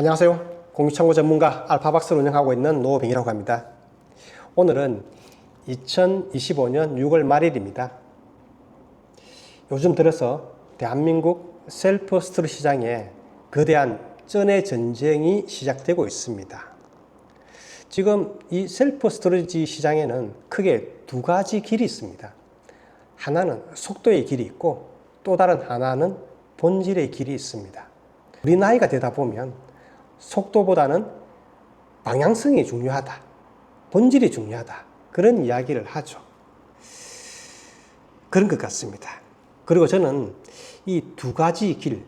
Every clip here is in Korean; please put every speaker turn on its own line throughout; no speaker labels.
안녕하세요. 공유창고 전문가 알파박스를 운영하고 있는 노병이라고 합니다. 오늘은 2025년 6월 말일입니다. 요즘 들어서 대한민국 셀프 스토리 시장에 거대한 쩐의 전쟁이 시작되고 있습니다. 지금 이 셀프 스토리지 시장에는 크게 두 가지 길이 있습니다. 하나는 속도의 길이 있고 또 다른 하나는 본질의 길이 있습니다. 우리 나이가 되다 보면 속도보다는 방향성이 중요하다. 본질이 중요하다. 그런 이야기를 하죠. 그런 것 같습니다. 그리고 저는 이 두 가지 길,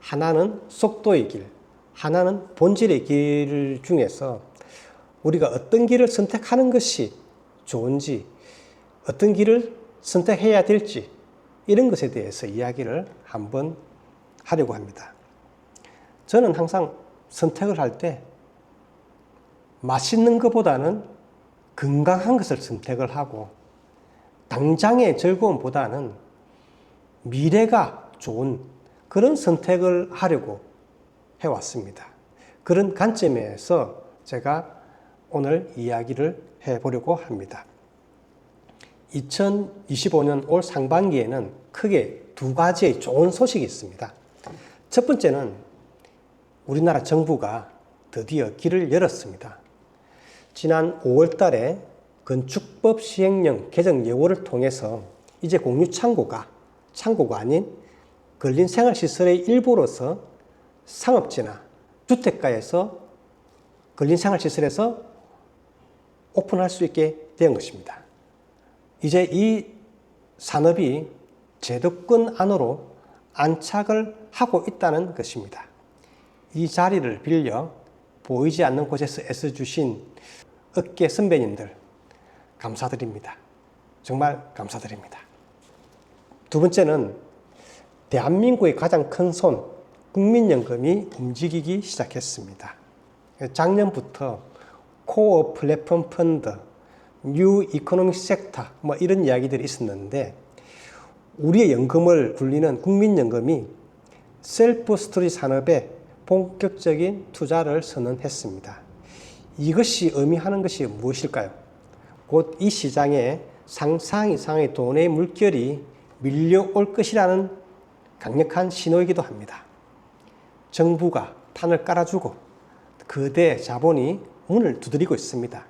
하나는 속도의 길, 하나는 본질의 길 중에서 우리가 어떤 길을 선택하는 것이 좋은지, 어떤 길을 선택해야 될지, 이런 것에 대해서 이야기를 한번 하려고 합니다. 저는 항상 선택을 할 때 맛있는 것보다는 건강한 것을 선택을 하고 당장의 즐거움보다는 미래가 좋은 그런 선택을 하려고 해왔습니다. 그런 관점에서 제가 오늘 이야기를 해보려고 합니다. 2025년 올 상반기에는 크게 두 가지의 좋은 소식이 있습니다. 첫 번째는 우리나라 정부가 드디어 길을 열었습니다. 지난 5월 달에 건축법 시행령 개정 예고를 통해서 이제 공유 창고가 창고가 아닌 근린 생활시설의 일부로서 상업지나 주택가에서 근린 생활시설에서 오픈할 수 있게 된 것입니다. 이제 이 산업이 제도권 안으로 안착을 하고 있다는 것입니다. 이 자리를 빌려 보이지 않는 곳에서 애써주신 업계 선배님들 감사드립니다. 정말 감사드립니다. 두 번째는 대한민국의 가장 큰 손, 국민연금이 움직이기 시작했습니다. 작년부터 코어 플랫폼 펀드, 뉴 이코노믹 섹터 뭐 이런 이야기들이 있었는데 우리의 연금을 굴리는 국민연금이 셀프 스토리 산업에 본격적인 투자를 선언했습니다. 이것이 의미하는 것이 무엇일까요? 곧 이 시장에 상상 이상의 돈의 물결이 밀려올 것이라는 강력한 신호이기도 합니다. 정부가 판을 깔아주고 거대 자본이 문을 두드리고 있습니다.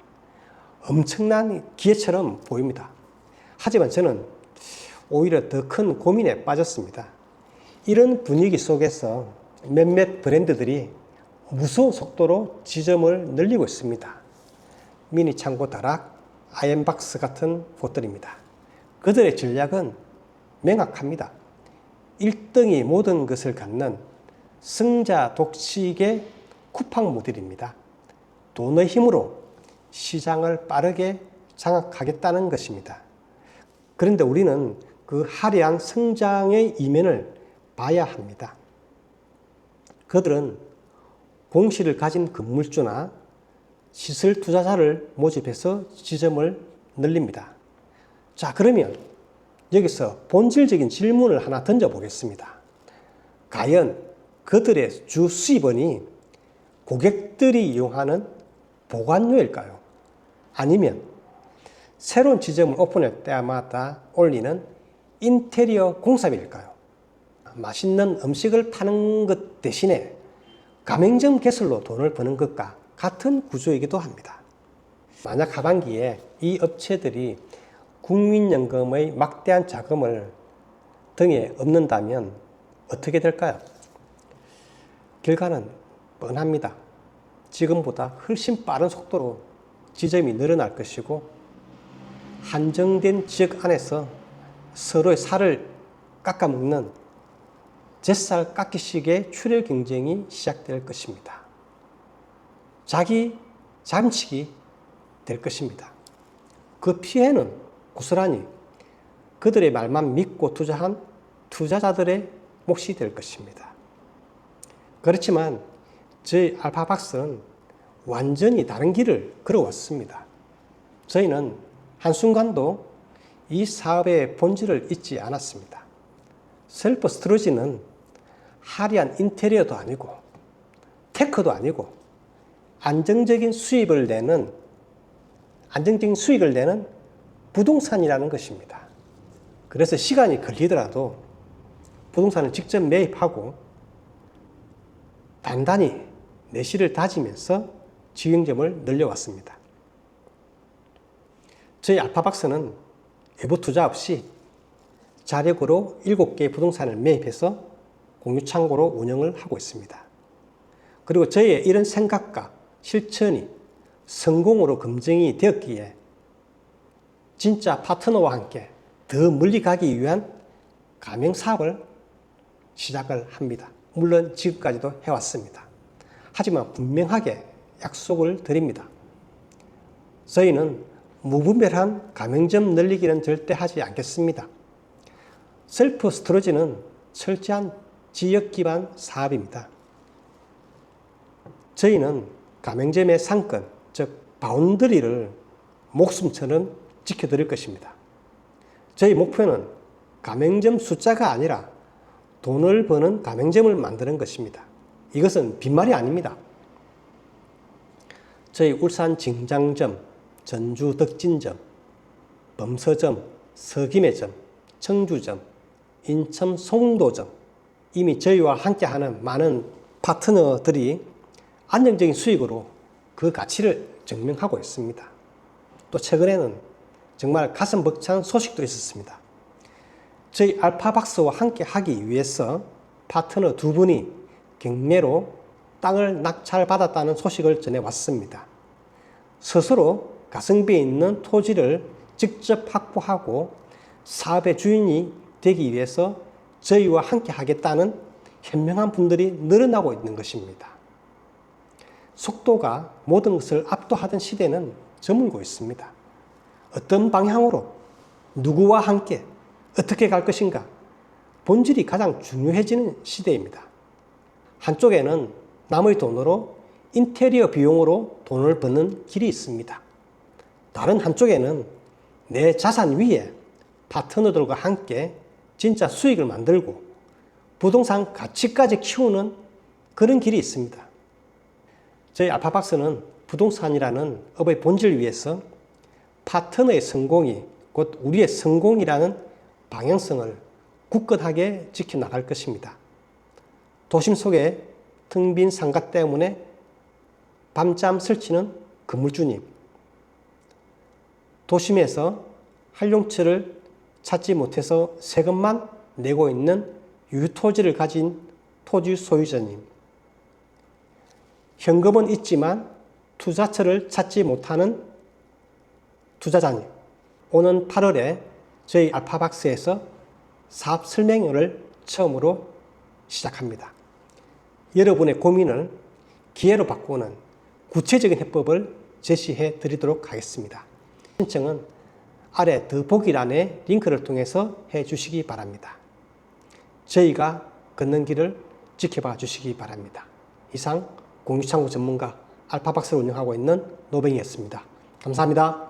엄청난 기회처럼 보입니다. 하지만 저는 오히려 더 큰 고민에 빠졌습니다. 이런 분위기 속에서 몇몇 브랜드들이 무서운 속도로 지점을 늘리고 있습니다. 미니 창고 다락, 아이엠박스 같은 곳들입니다. 그들의 전략은 명확합니다. 1등이 모든 것을 갖는 승자 독식의 쿠팡 모델입니다. 돈의 힘으로 시장을 빠르게 장악하겠다는 것입니다. 그런데 우리는 그 화려한 성장의 이면을 봐야 합니다. 그들은 공시를 가진 건물주나 시설 투자자를 모집해서 지점을 늘립니다. 자, 그러면 여기서 본질적인 질문을 하나 던져보겠습니다. 과연 그들의 주 수입원이 고객들이 이용하는 보관료일까요? 아니면 새로운 지점을 오픈할 때마다 올리는 인테리어 공사비일까요? 맛있는 음식을 파는 것 대신에 가맹점 개설로 돈을 버는 것과 같은 구조이기도 합니다. 만약 하반기에 이 업체들이 국민연금의 막대한 자금을 등에 업는다면 어떻게 될까요? 결과는 뻔합니다. 지금보다 훨씬 빠른 속도로 지점이 늘어날 것이고 한정된 지역 안에서 서로의 살을 깎아먹는 젖살 깎기식의 출혈 경쟁이 시작될 것입니다. 자기 잠식이 될 것입니다. 그 피해는 고스란히 그들의 말만 믿고 투자한 투자자들의 몫이 될 것입니다. 그렇지만 저희 알파박스는 완전히 다른 길을 걸어왔습니다. 저희는 한순간도 이 사업의 본질을 잊지 않았습니다. 셀프 스토리지는 화려한 인테리어도 아니고 테크도 아니고 안정적인 수입을 내는 안정적인 수익을 내는 부동산이라는 것입니다. 그래서 시간이 걸리더라도 부동산을 직접 매입하고 단단히 내실을 다지면서 지경점을 늘려왔습니다. 저희 알파박스는 외부 투자 없이 자력으로 7개의 부동산을 매입해서 공유 창고로 운영을 하고 있습니다. 그리고 저희의 이런 생각과 실천이 성공으로 검증이 되었기에 진짜 파트너와 함께 더 멀리 가기 위한 가명 사업을 시작을 합니다. 물론 지금까지도 해왔습니다. 하지만 분명하게 약속을 드립니다. 저희는 무분별한 가맹점 늘리기는 절대 하지 않겠습니다. 셀프 스토리지는 철저한 지역 기반 사업입니다. 저희는 가맹점의 상권, 즉 바운드리를 목숨처럼 지켜드릴 것입니다. 저희 목표는 가맹점 숫자가 아니라 돈을 버는 가맹점을 만드는 것입니다. 이것은 빈말이 아닙니다. 저희 울산 진장점, 전주 덕진점, 범서점, 서김해점, 청주점, 인천 송도점 이미 저희와 함께하는 많은 파트너들이 안정적인 수익으로 그 가치를 증명하고 있습니다. 또 최근에는 정말 가슴 벅찬 소식도 있었습니다. 저희 알파박스와 함께 하기 위해서 파트너 두 분이 경매로 땅을 낙찰받았다는 소식을 전해왔습니다. 스스로 가성비에 있는 토지를 직접 확보하고 사업의 주인이 되기 위해서 저희와 함께 하겠다는 현명한 분들이 늘어나고 있는 것입니다. 속도가 모든 것을 압도하던 시대는 저물고 있습니다. 어떤 방향으로 누구와 함께 어떻게 갈 것인가 본질이 가장 중요해지는 시대입니다. 한쪽에는 남의 돈으로 인테리어 비용으로 돈을 버는 길이 있습니다. 다른 한쪽에는 내 자산 위에 파트너들과 함께 진짜 수익을 만들고 부동산 가치까지 키우는 그런 길이 있습니다. 저희 알파박스는 부동산이라는 업의 본질 위에서 파트너의 성공이 곧 우리의 성공이라는 방향성을 굳건하게 지켜나갈 것입니다. 도심 속에 텅빈 상가 때문에 밤잠 설치는 건물주님, 도심에서 한용처를 찾지 못해서 세금만 내고 있는 유토지를 가진 토지 소유자님, 현금은 있지만 투자처를 찾지 못하는 투자자님, 오는 8월에 저희 알파박스에서 사업 설명회를 처음으로 시작합니다. 여러분의 고민을 기회로 바꾸는 구체적인 해법을 제시해 드리도록 하겠습니다. 신청은 아래 더보기란의 링크를 통해서 해 주시기 바랍니다. 저희가 걷는 길을 지켜봐 주시기 바랍니다. 이상 공유창고 전문가 알파박스를 운영하고 있는 노뱅이였습니다. 감사합니다.